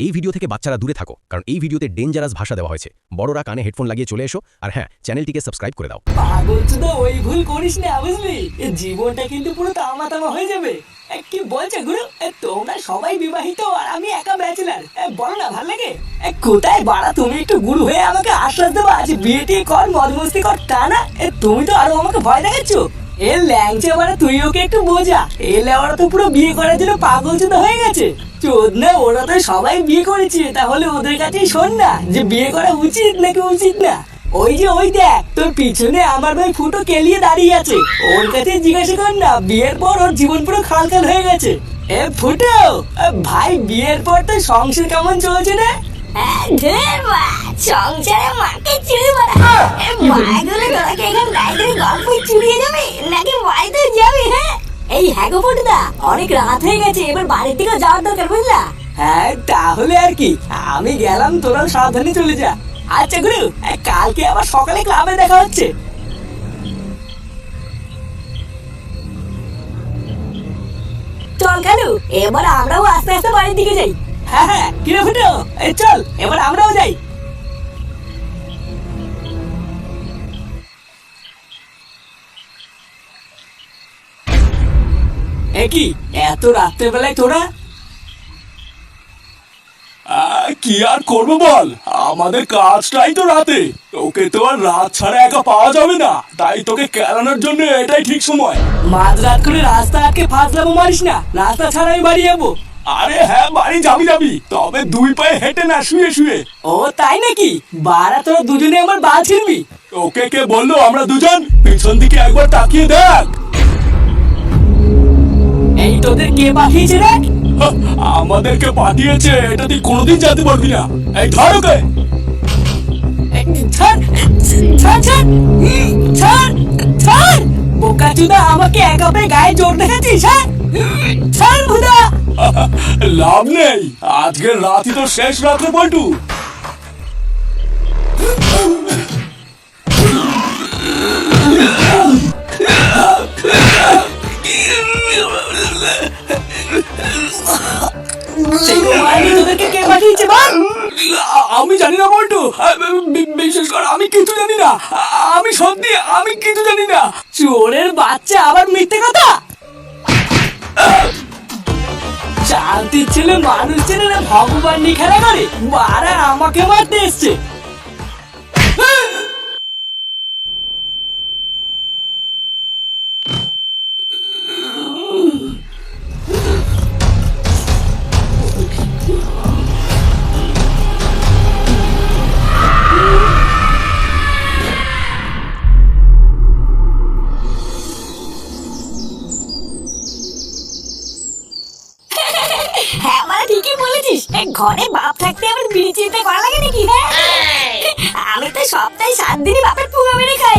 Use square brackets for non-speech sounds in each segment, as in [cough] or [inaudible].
এই ভিডিও থেকে বাচ্চারা দূরে থাকো, কারণ এই ভিডিওতে ডেঞ্জারাস ভাষা দেওয়া হয়েছে। বড়রা কানে হেডফোন লাগিয়ে চলে এসো, আর হ্যাঁ চ্যানেলটিকে সাবস্ক্রাইব করে দাও। পাগল তো ওই ভুল করিস না, বুঝলি? জীবনটা কিন্তু পুরো তামা তামা হয়ে যাবে। কি বলছে গুরু? তোমরা সবাই বিবাহিত, আর আমি একা ব্যাচেলার বলো না, ভালো লাগে? কোথায় বাড়া তুমি একটু গুরু হয়ে আমাকে আশ্বাস দেবো? আজ বিয়ে টিয়ে কর, মদ মস্তি কর, তা না? তুমি তো আরও আমাকে ভয় দেখাচ্ছ। এ ল্যাংচে বাড়া, তুই ওকে একটু বোঝা। এ লেওয়ারা তো পুরো বিয়ে করার জন্য পাগল চোদা হয়ে গেছে। চোদ না, ওরা তো সবাই বিয়ে করেছে, তাহলে ওদের কাছেই শোন না যে বিয়ে করা উচিত নাকি উচিত না। ওই যে ওই দেখ, তোর পিছনে আমার ভাই ফুটো কেলিয়ে দাঁড়িয়ে আছে। ওর কাছে জিজ্ঞাসা কর না, বিয়ের পর ওর জীবন পুরো খালখাল হয়ে গেছে। এ ফুটো ভাই, বিয়ের পর তো সংসার কেমন চলছে মা সংসারে মাকে চুরি মারা মাগুলো তোরাকে এখানে রাইতের গল্প চুরিয়ে যাবে নাকি বাড়িতে যাবে হ্যাঁ এই হ্যাগো ফটোদা অনেক রাত হয়ে গেছে এবার বাড়ির দিকে যাওয়ার দরকার বুঝলা হ্যাঁ তাহলে আর কি আমি গেলাম তোরা সাবধানে চলে যা আচ্ছা গুরু কালকে আবার সকালে ক্লাবে দেখা হচ্ছে চল কালু এবার আমরাও আস্তে আস্তে বাড়ির দিকে যাই হ্যাঁ হ্যাঁ কিরে ফুটো? এই চল এবার আমরাও যাই। কি এত রাত্রে বেলায় তোরা কি আর করব বল? আমাদের কাজটাই তো রাতে। তোকে তো আর রাত ছাড়া একা পাওয়া যাবে না। তাই তোকে কেলানোর জন্য এটাই ঠিক সময়। মাঝরাত করে রাস্তা আটকে ফাঁসলামো মারিস না। রাস্তা ছাড়াই বাড়ি যাব। আরে হ্যাঁ বাড়ি যাবি যাবি। তবে দুই পায়ে হেঁটে না শুয়ে শুয়ে। ও তাই নাকি? বারা তোরা দুজনে আমার বাল ছিড়বি। তোকে কে বলল আমরা দুজন? পিছন দিকে একবার তাকিয়ে দেখ। এই তোদের কে পাঠিয়েছে রে আমাদেরকে পাঠিয়েছে এটা তুই কোনোদিন জানতে পারবি না। এই ধর ওকে। আমাকে একা পেয়ে গায়ে জোর দেখাচ্ছিস হ্যাঁ? ছাড় ভুদা [laughs] লাভ নেই। আজকের রাতই তো শেষ রাত্রে আ- আমি জানি না বল্টু আ- বি- বিশেষ করে আমি কিছু জানি না। আমি সত্যি, আমি কিছু জানি না। চোরের বাচ্চা আবার মিথ্যে কথা? শান্তির ছেলে মানুষ ছেলে না ভগবান নিয়ে খেলা করে। বারা আমাকে মারতে এসছে। সপ্তাহে সাত দিনই বাপের পুঙ্গা মেরে খাই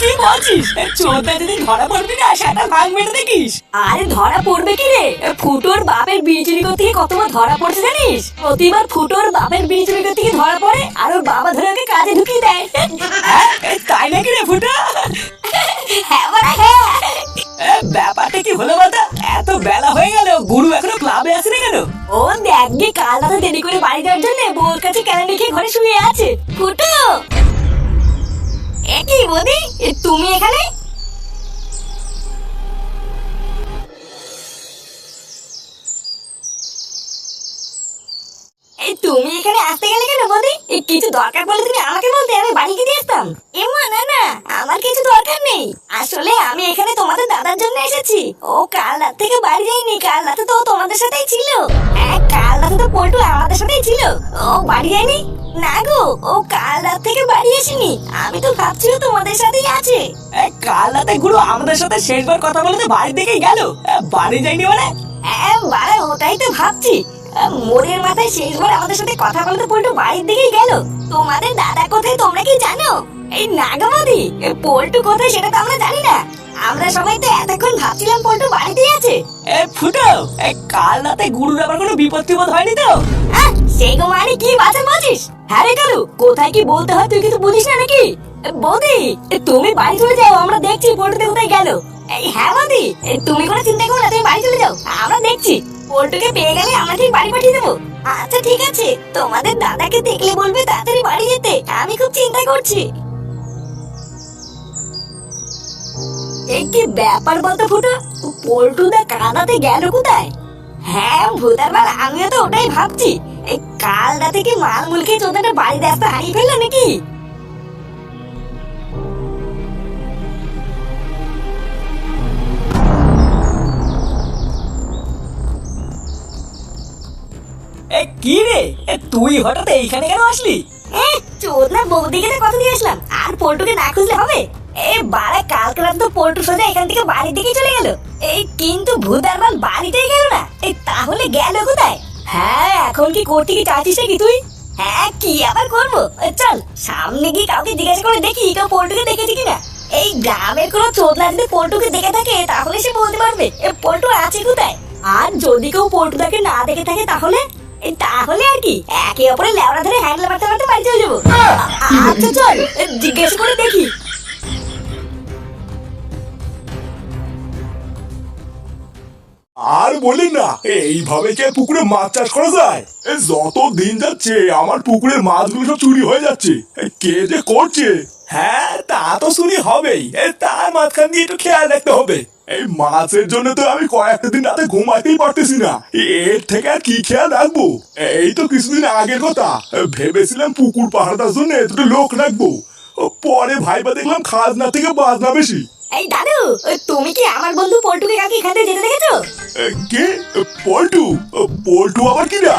কি বলছিস চোরটা যদি ধরা পড়বি না সেটা ভাঙ মেরে দেখিস। আরে ধরা পড়বে কি রে? ফুটোর বাপের চুরি করতে কতবার ধরা পড়ছে জানিস? প্রতিবার ফুটোর বাপের চুরি করতে ধরা পড়ে আর ওর বাবা ধরে ওকে কাজে ঢুকিয়ে দেয়। হ্যাঁ? তাই নাকি রে ফুটা? হ্যাঁ বড়া হ্যাঁ। ব্যাপারটা কি হলো বলতো? এত বেলা হয়ে গেল, গুরু এখনও ক্লাবে আসেনি কেন? ও দেখ গে, কাল রাতে দেরি করে বাড়ি যাওয়ার জন্য বউর কাছে ক্যালেন্ডার খেয়ে ঘরে শুয়ে আছে। কুটু এ কি বৌদি? তুমি এখানে? তুমি এখানে আসতে গেলে কেন বৌদি? কিছু দরকার পড়লে তুমি আমাকে বলতে আমি বাড়ি গিয়ে আসতাম। এমা না না আমার কিছু দরকার নেই। আসলে আমি এখানে তোমাদের দাদার জন্য এসেছি। ও কাল রাত থেকে বাড়ি যায়নি কাল রাতে তো তোমাদের সাথেই ছিল। হ্যাঁ কাল রাতে তো পল্টু আমাদের সাথেই ছিল। ও বাড়ি যায়নি? না গো ও কাল রাত থেকে বাড়ি আসেনি। আমি তো ভাবছিলাম তোমাদের সাথেই আছে। এ, কাল রাতে গুরু আমাদের সাথে শেষবার কথা বলে তো বাড়ির দিকেই গেল। বাড়ি যায়নি মানে? হ্যাঁ বাড়া ওটাই তো ভাবছি। মোড়ের মাথায় শেষবার আমাদের সাথে কথা বলতে পল্টু বাড়ির দিকেই গেল। তোমাদের দাদা কোথায় তোমরা কি জানো? এই নাগামদি পল্টু কোথায় সেটা তো আমরা জানি না। আমরা সবাই তো এতক্ষণ ভাবছিলাম পল্টু বাড়িতেই আছে। এ ফুটো এ কাল রাতে গুরুর আবার কোনো বিপদ টিপদ হয়নি তো? সেই গো মানে কি বাঁচা বলছিস হ্যাঁ রে কালু কোথায় কি বলতে হয় তুই কিছু বুঝিস না নাকি? এ, বৌদি এ, তুমি বাড়ি চলে যাও আমরা দেখছি পল্টুতে কোথায় গেল। এই হ্যাঁ বৌদি তুমি কোনো চিন্তা করো না তুমি বাড়ি চলে যাও আমরা দেখছি। পল্টুকে পেয়ে গেলে আমরা বাড়ি পাঠিয়ে দেবো। আচ্ছা ঠিক আছে। তোমাদের দাদাকে দেখলে বলবে তাড়াতাড়ি বাড়ি যেতে। আমি খুব চিন্তা করছি। এই কি ব্যাপার বলতো ফুটো পল্টুদা কানাতে গেল কোথায়? হ্যাঁ ভূতার বার আমিও তো ওটাই ভাবছি। এই কাল রাতে কি মাল মুলকে চোদাটা বাড়িতে আসতে হারিয়ে ফেলল নাকি? এ কি রে? এ, তুই হঠাৎ এইখানে কেন আসলি? চোদনা বৌদিকে তো কথা দিয়ে আসলাম। আর পল্টুকে না খুঁজলে হবে? এ বাড়া কালকে রাত তো পল্টু সোজা এখান থেকে বাড়ির দিকে চলে গেল। এই কিন্তু ভূতার বাল বাড়িতেই গেল না। এই তাহলে গেল কোথায়? হ্যাঁ এখন কি করতে কি চাচ্ছিস নাকি তুই? হ্যাঁ কি আবার করব? এ, চল সামনে গিয়ে কাউকে জিজ্ঞাসা করে দেখি কেউ পল্টুকে দেখেছে কিনা। এই গ্রামের কোনো চোদনা যদি পল্টুকে দেখে থাকে তাহলে সে বলতে পারবে এ পল্টু আছে কোথায়? আর যদি কেউ পল্টুদাকে না দেখে থাকে তাহলে? এ, তাহলে আর কি? একে অপরে লেওড়া ধরে হ্যান্ডেল মারতে মারতে বাড়ি চলে যাব। আচ্ছা চল জিজ্ঞেস করে দেখি। আর বলেন না এইভাবে কি পুকুরে মাছ চাষ করা যায়? এ, যত দিন যাচ্ছে আমার পুকুরের মাছগুলো সব চুরি হয়ে যাচ্ছে। কে যে করছে? হ্যাঁ তা তো চুরি হবেই। এ, তার মাঝখান দিয়ে একটু খেয়াল রাখতে হবে। এই মাছের জন্য তো আমি কয়েকটা দিন রাতে ঘুমাতেই পারতেছি না। এর থেকে আর কি খেয়াল রাখব? এই তো কিছুদিন আগের কথা। ভেবেছিলাম পুকুর পাহাড়টার জন্য এতটা লোক রাখব। পরে ভাইবা দেখলাম খাজনা থেকে বাজনা বেশি। এই দাদু, তুমি কি আমার বন্ধু পল্টুকে কাকে এখান যেতে দেখেছ? কে? পল্টু? পল্টু আবার কি না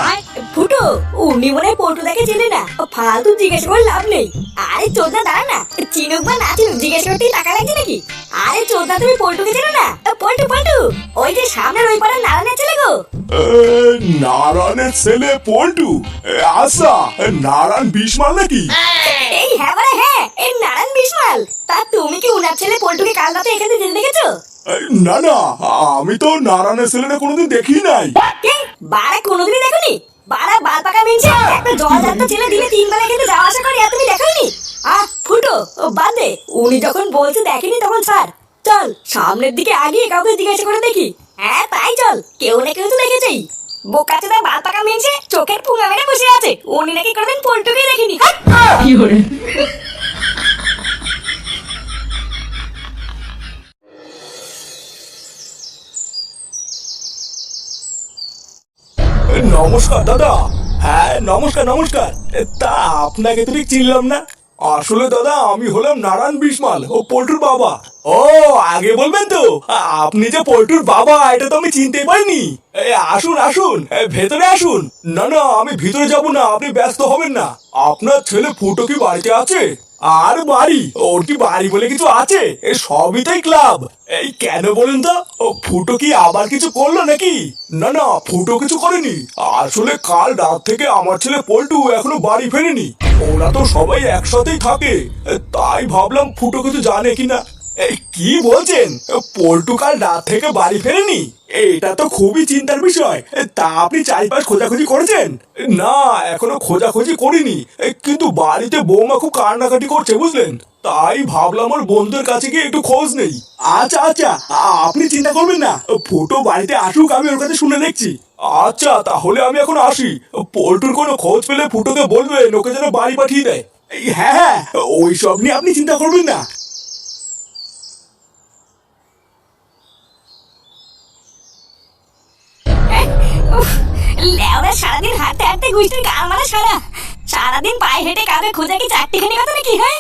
ফুটো উনি মনে হয় পল্টুদাকে চেনে না। ও ফালতু জিজ্ঞাসা করে লাভ নেই। আরে চোদনা দাঁড়া না। চিনুক বা না চিনুক জিজ্ঞাসা করতেই টাকা লাগছে নাকি? আরে চোদনা তুমি পল্টুকে চেনো না? পল্টু পল্টু ওই যে সামনের ওই পাড়ার নারায়ণের ছেলে গো। নারায়ণের ছেলে পল্টু? আচ্ছা নারায়ণ বিশমাল নাকি? এই হ্যাঁ হ্যাঁ এই নারায়ণ বিশমাল। তা তুমি কি উনার ছেলে পল্টুকে কাল রাতে এখানে যেতে দেখেছ? না না আমি তো নারায়ণের ছেলেটা কোনোদিন দেখি নাই। কে? বাড়া কোনোদিনই দেখোনি? বাড়া বাল পাকা মিনছে একটা জল ছেলে দিনে তিন বেলা কিন্তু যাওয়া আসা করে তুমি দেখোনি? আহ ফুটো ও বাদ উনি যখন বলছে দেখেনি তখন ছাড়। চল সামনের দিকে আগিয়ে কাউকে জিজ্ঞাসা করে দেখি। হ্যাঁ তাই চল কেউ না কেউ তো দেখেছেই। বোকা চোদা বাল পাকা মিনছে চোখের পুঙ্গা মেরে বসে আছে। উনি নাকি কোনোদিন পল্টুকেই দেখেনি। হাট! নমস্কার, দাদা। হ্যাঁ নমস্কার নমস্কার। তা আপনাকে তো ঠিক চিনলাম না। আসলে, দাদা, আমি হলাম নারায়ণ বিশমাল, ও পল্টুর বাবা। ও, আগে বলবেন তো, আপনি যে পল্টুর বাবা, এটা তো আমি চিনতে পারিনি। আসুন আসুন ভেতরে আসুন। না না, আমি ভিতরে যাব না, আপনি ব্যস্ত হবেন না। আপনার ছেলে ফুটো কি বাড়িতে আছে? আর বাড়ি? ওর কি বাড়ি বলে কিছু আছে? এ সবই তাই ক্লাব। এই কেন বলুন তো? ও ফুটো কি আবার কিছু করল নাকি? না না, ফুটো কিছু করেনি। আসলে কাল রাত থেকে আমার ছেলে পল্টু এখনও বাড়ি ফেরেনি। ওরা তো সবাই একসাথেই থাকে। তাই ভাবলাম ফুটো কিছু জানে কিনা। এই, কি বলছেন? পল্টু কাল রাত থেকে বাড়ি ফেরেনি? এটা তো খুবই চিন্তার বিষয়। তা আপনি চারিপাশ খোঁজাখুঁজি করেছেন? না, এখনও খোঁজাখুঁজি করিনি। কিন্তু বাড়িতে বৌমা খুব কান্নাকাটি করছে, বুঝলেন? তাই ভাবলাম ওর বন্ধুর কাছে গিয়ে একটু খোঁজ নেই। আচ্ছা আচ্ছা আপনি চিন্তা করবেন না। ফুটো বাড়িতে আসুক, আমি ওর কাছে শুনে দেখছি। আচ্ছা তাহলে আমি এখন আসি। পল্টুর কোনো খোঁজ পেলে ফুটোকে বলবেন, ওকে যেন বাড়ি পাঠিয়ে দেয়। হ্যাঁ হ্যাঁ ওই সব নিয়ে আপনি চিন্তা করবেন না। সারাদিন হাঁটতে হাঁটতে গুষ্টির গাল মারা সারা। সারাদিন পায়ে হেঁটে কাউকে খোঁজা কি চারটিখানি কথা নাকি হ্যাঁ?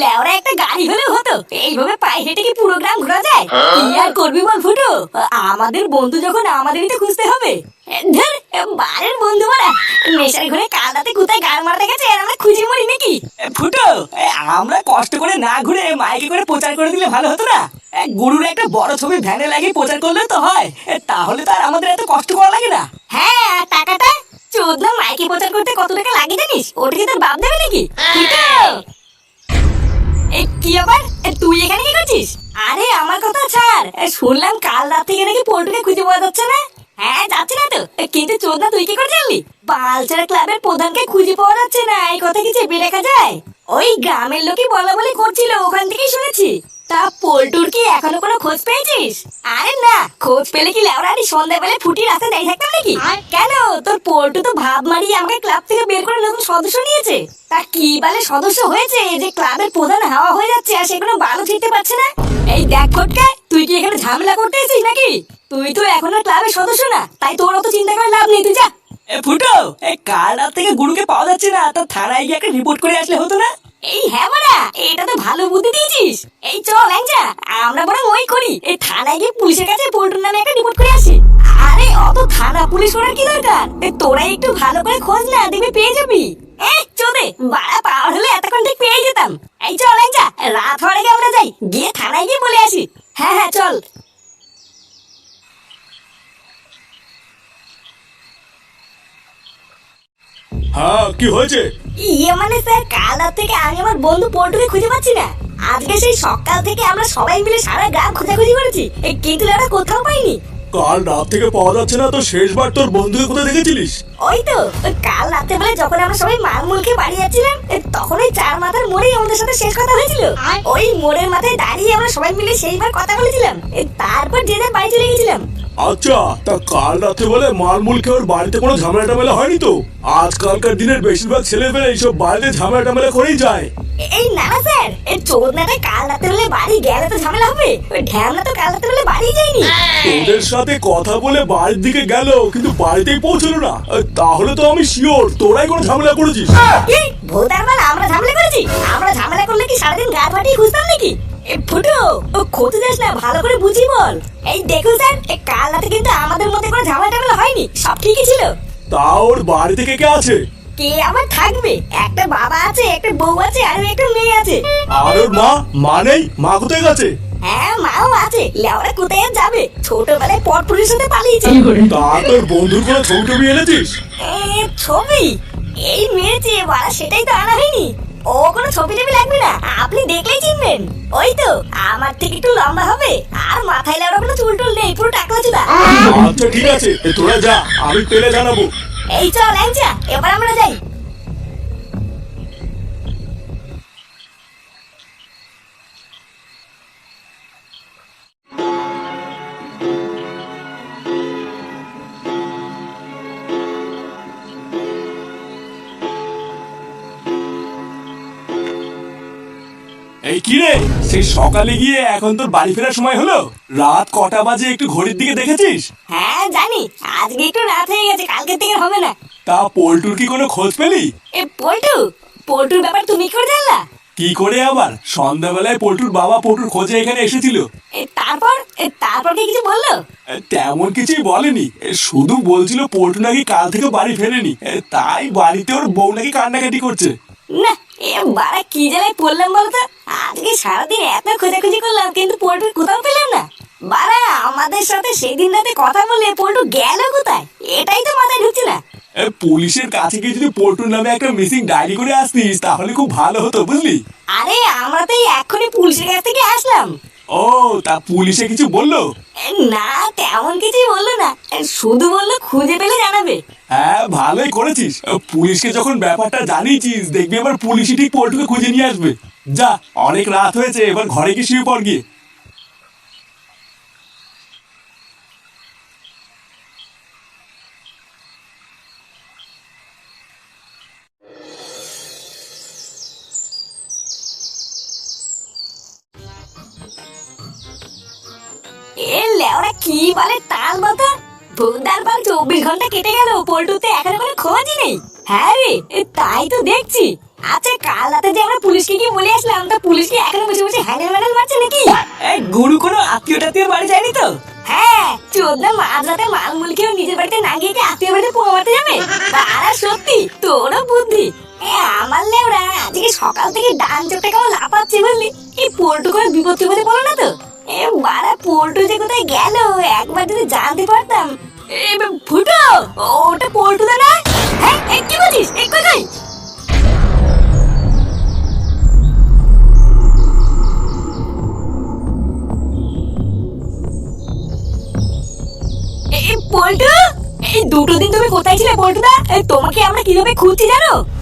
লেওরা একটা গাড়ি হলেও হতো। এইভাবে পায়ে হেঁটে কি পুরো গ্রাম ঘোরা যায়? কি আর করবি বল ফুটো? আমাদের বন্ধু যখন আমাদেরই তো খুঁজতে হবে। ধর বারের বন্ধু মারা। নেশার ঘরে কাল রাতে কোথায় গাল মারতে গেছে আর আমরা খুঁজে মরি নাকি? ফুটো আমরা কষ্ট করে না ঘুরে মাইকে করে প্রচার করে দিলে ভালো হতো না? গুরুর একটা বড় ছবি ভ্যানে লাগিয়ে প্রচার করলে তো হয়। তাহলে তো আর আমাদের এত কষ্ট করা লাগে না। হ্যাঁ চোদনা মাইকে প্রচার করতে কত টাকা লাগে জানিস? ওটা তোর বাপ দেবে নাকি! কি আবার তুই এখানে কি করছিস? আরে, আমার কথা ছাড়। শুনলাম কাল রাত থেকে নাকি পল্টুকে খুঁজে পাওয়া যাচ্ছে না? হ্যাঁ যাচ্ছে না তো। কিন্তু চোদনা তুই কি করে জানলি? বালচারা ক্লাবের প্রধানকে খুঁজে পাওয়া যাচ্ছে না। এই কথা কি চেপে রেখা যায়? ওই গ্রামের লোকই বলা বলি করছিল, ওখান থেকেই শুনেছি। তা পল্টুর কি এখনও কোনো খোঁজ পেয়েছিস? আরে না। খোঁজ পেলে কি লেওড়ানি সন্ধ্যাবেলায় ফুটি রাস্তায় দাঁড়িয়ে থাকতাম নাকি? কেন? তোর পল্টু তো ভাব মারিয়ে আমাকে ক্লাব থেকে বের করে নতুন সদস্য নিয়েছে। তা কি বলে সদস্য হয়েছে যে ক্লাবের প্রধান হাওয়া হয়ে যাচ্ছে আর সে কোনো বালু ছিটতে পারছে না? এই দেখ ফটকা তুই কি এখানে ঝামেলা করতে এসেছিস নাকি? তুই তো এখনও ক্লাবের সদস্য না তাই তোর অত চিন্তা করে লাভ নেই তুই যা। এ ফুটো এই কাল রাত থেকে গুরুকে পাওয়া যাচ্ছে না তো থানায় গিয়ে একটা রিপোর্ট করে আসলে হতো না? এই হ্যাঁ মারা এটা তো ভালো বুদ্ধি দিয়েছিস। এই চল, ল্যাংচা, আমরা বরং ওই করি। এই থানায় গিয়ে পুলিশের কাছে পল্টুর নামে একটা রিপোর্ট করে আসি। আরে, অত থানা পুলিশ করার কি দরকার? তোরা একটু ভালো করে খোঁজ না দেখবি পেয়ে যাবি। এ চোদে, বাড়া, পাওয়ার হলে এতক্ষণ ঠিক পেয়ে যেতাম। এই চল, ল্যাংচা, রাত হওয়ার আগে আমরা যাই, গিয়ে থানায় গিয়ে বলে আসি। হ্যাঁ হ্যাঁ চল। হ্যাঁ কি হয়েছে? ইয়ে মানে স্যার কাল রাত থেকে আমি আমার বন্ধু পল্টুকে খুঁজে পাচ্ছি না। আজকে সেই সকাল থেকে আমরা সবাই মিলে সারা গ্রাম খোঁজাখুঁজি করেছি। কিন্তু ওরা কোথাও পাইনি। কাল রাত থেকে পাওয়া যাচ্ছে না তো শেষবার তোর বন্ধুকে কোথায় দেখেছিলিস? ওই তো কাল রাতে বেলা যখন আমরা সবাই মালমুল খেয়ে বাড়ি যাচ্ছিলাম তখন ওই চার মাথার মোড়েই আমাদের সাথে শেষ কথা হয়েছিল। ওই মোড়ের মাথায় দাঁড়িয়ে আমরা সবাই মিলে সেইবার কথা বলেছিলাম। তারপর যে যার বাড়ি চলে গেছিলাম। আচ্ছা তা কাল রাতে বলে মালমুল খেয়ে ওর বাড়িতে কোনো ঝামেলা টামেলা হয়নি তো? আজকালকার দিনের বেশিরভাগ ছেলে পেলে এইসব বাড়িতে ঝামেলা টামেলা করেই যায়। এই না না স্যার এই চোদনাটা কাল রাতে বেলা বাড়ি গেলে তো ঝামেলা হবে ওই ঢ্যামনা তো কাল রাতে বেলা বাড়ি যায়নি। তোদের সাথে কথা বলে বাড়ির দিকে গেল কিন্তু বাড়িতেই পৌঁছলো না। তাহলে তো আমি শিওর তোরাই কোনো ঝামেলা করেছিস। মানে আমরা ঝামেলা করেছি? আমরা ঝামেলা করলে কি সারাদিন গা ফাটিয়ে খুঁজতাম নাকি? ফুটো ও খোঁজে যাস না ভালো করে বুঝি বল। এই দেখুন স্যার এ কাল রাতে কিন্তু আমাদের মধ্যে কোনো ঝামেলা টামেলা হয়নি সব ঠিকই ছিল। তা ওর বাড়ি থেকে কে আছে? কে আবার থাকবে? একটা বাবা আছে একটা বউ আছে আর একটা মেয়ে আছে। আর ওর মা? মা নেই? মা কোথায় গেছে? হ্যাঁ মাও আছে। লেওরা কোথায় যাবে? ছোটবেলায় পট পুলিশের সাথে পালিয়েছে তা তোর বন্ধুর কোনো ছবি টবি এনেছিস? ছবি? এই মেরেছে বাড়া সেটাই তো আনা হয়নি। ও কোনো ছবি টবি লাগবে না। আপনি দেখলেই চিনবেন। ওই তো আমার থেকে একটু লম্বা হবে। আর মাথায় লেওরা কোনো চুল টুল নেই পুরো টাকলা চুলা আচ্ছা ঠিক আছে তোরা যা আমি পেলে জানাব। এই চল ল্যাংচা এবার আমরা যাই। এই কি রে? সেই সকালে গিয়ে এখন তোর বাড়ি ফেরার সময় হলো? রাত কটা বাজে একটু ঘড়ির দিকে দেখেছিস? হ্যাঁ জানি। আজকে একটু রাত হয়ে গেছে কালকে থেকে হবে না। তা পোল্টুর কি কোনো খোঁজ পেলি? এ পল্টু? পল্টুর ব্যাপার তুমি করে জানলা? কি করে আবার? সন্ধ্যাবেলায় পোল্টুর বাবা পোল্টুর খোঁজে এখানে এসেছিল। তারপর? তারপর কি কিছু বলল? তেমন কিছুই বলেনি। এ, শুধু বলছিল পোল্টু নাকি কাল থেকে বাড়ি ফেরেনি। তাই বাড়িতে ওর বউ নাকি কান্নাকাটি করছে। না এ বাড়া কি জ্বালায় পড়লাম বলতো? আজকে সারাদিন এত খোঁজাখুঁজি করলাম কিন্তু পল্টুর কোথাও পেলাম না। বাড়া আমাদের সাথে সেদিন রাতে কথা বলে পল্টু গেল কোথায়? এটাই তো মাথায় ঢুকছে না। পুলিশের কাছে গিয়ে যদি পল্টুর নামে একটা মিসিং ডায়েরি করে আসতিস তাহলে খুব ভালো হতো বুঝলি? আরে আমরা তো এই এক্ষুনি পুলিশের কাছ থেকে আসলাম। ও তা পুলিশে কিছু বলল? না তেমন কিছুই বলল না। শুধু বলল খুঁজে পেলে জানাবে। হ্যাঁ ভালোই করেছিস। পুলিশকে যখন ব্যাপারটা জানিয়েছিস দেখবি এবার পুলিশই ঠিক পোল্টুকে খুঁজে নিয়ে আসবে। যা অনেক রাত হয়েছে এবার ঘরে গিয়ে শুয়ে পড় গিয়ে কি বলে তাল মতো ভুদার পাল চব্বিশ ঘণ্টা কেটে গেল পল্টুতে এখনও কোনো খোঁজই নেই। হ্যাঁ রে তাই তো দেখছি। আচ্ছা কাল রাতে যে আমরা পুলিশকে কি বলে আসলাম তা পুলিশ কি এখনও বসে বসে হ্যান্ডেল ম্যান্ডেল মারছে নাকি? গুরু কোনো আত্মীয় টাত্মীয় বাড়ি যায়নি তো? হ্যাঁ চোদ্দা মাঝ রাতে মাল মুলকেও নিজের বাড়িতে না গিয়ে আত্মীয় বাড়িতে পোঙা মারতে যাবে? তারা সত্যি তোরও বুদ্ধি। এ আমার লেওরা আজকে সকাল থেকে ডান চোখটা কেমন লাফাচ্ছে বুঝলি এই পোল্টু করে বিপদ টিপদে পড়ো না তো। গেল একবার যদি জানতে পারতাম। ফুটো ওটা পোল্টু না হ্যাঁ কি বলছিস? এ কোথায়? এ, এ, পল্টু? এই দুটো দিন তুমি কোথায় ছিলে পল্টুদা তোমাকে আমরা কীভাবে খুঁজছি জানো?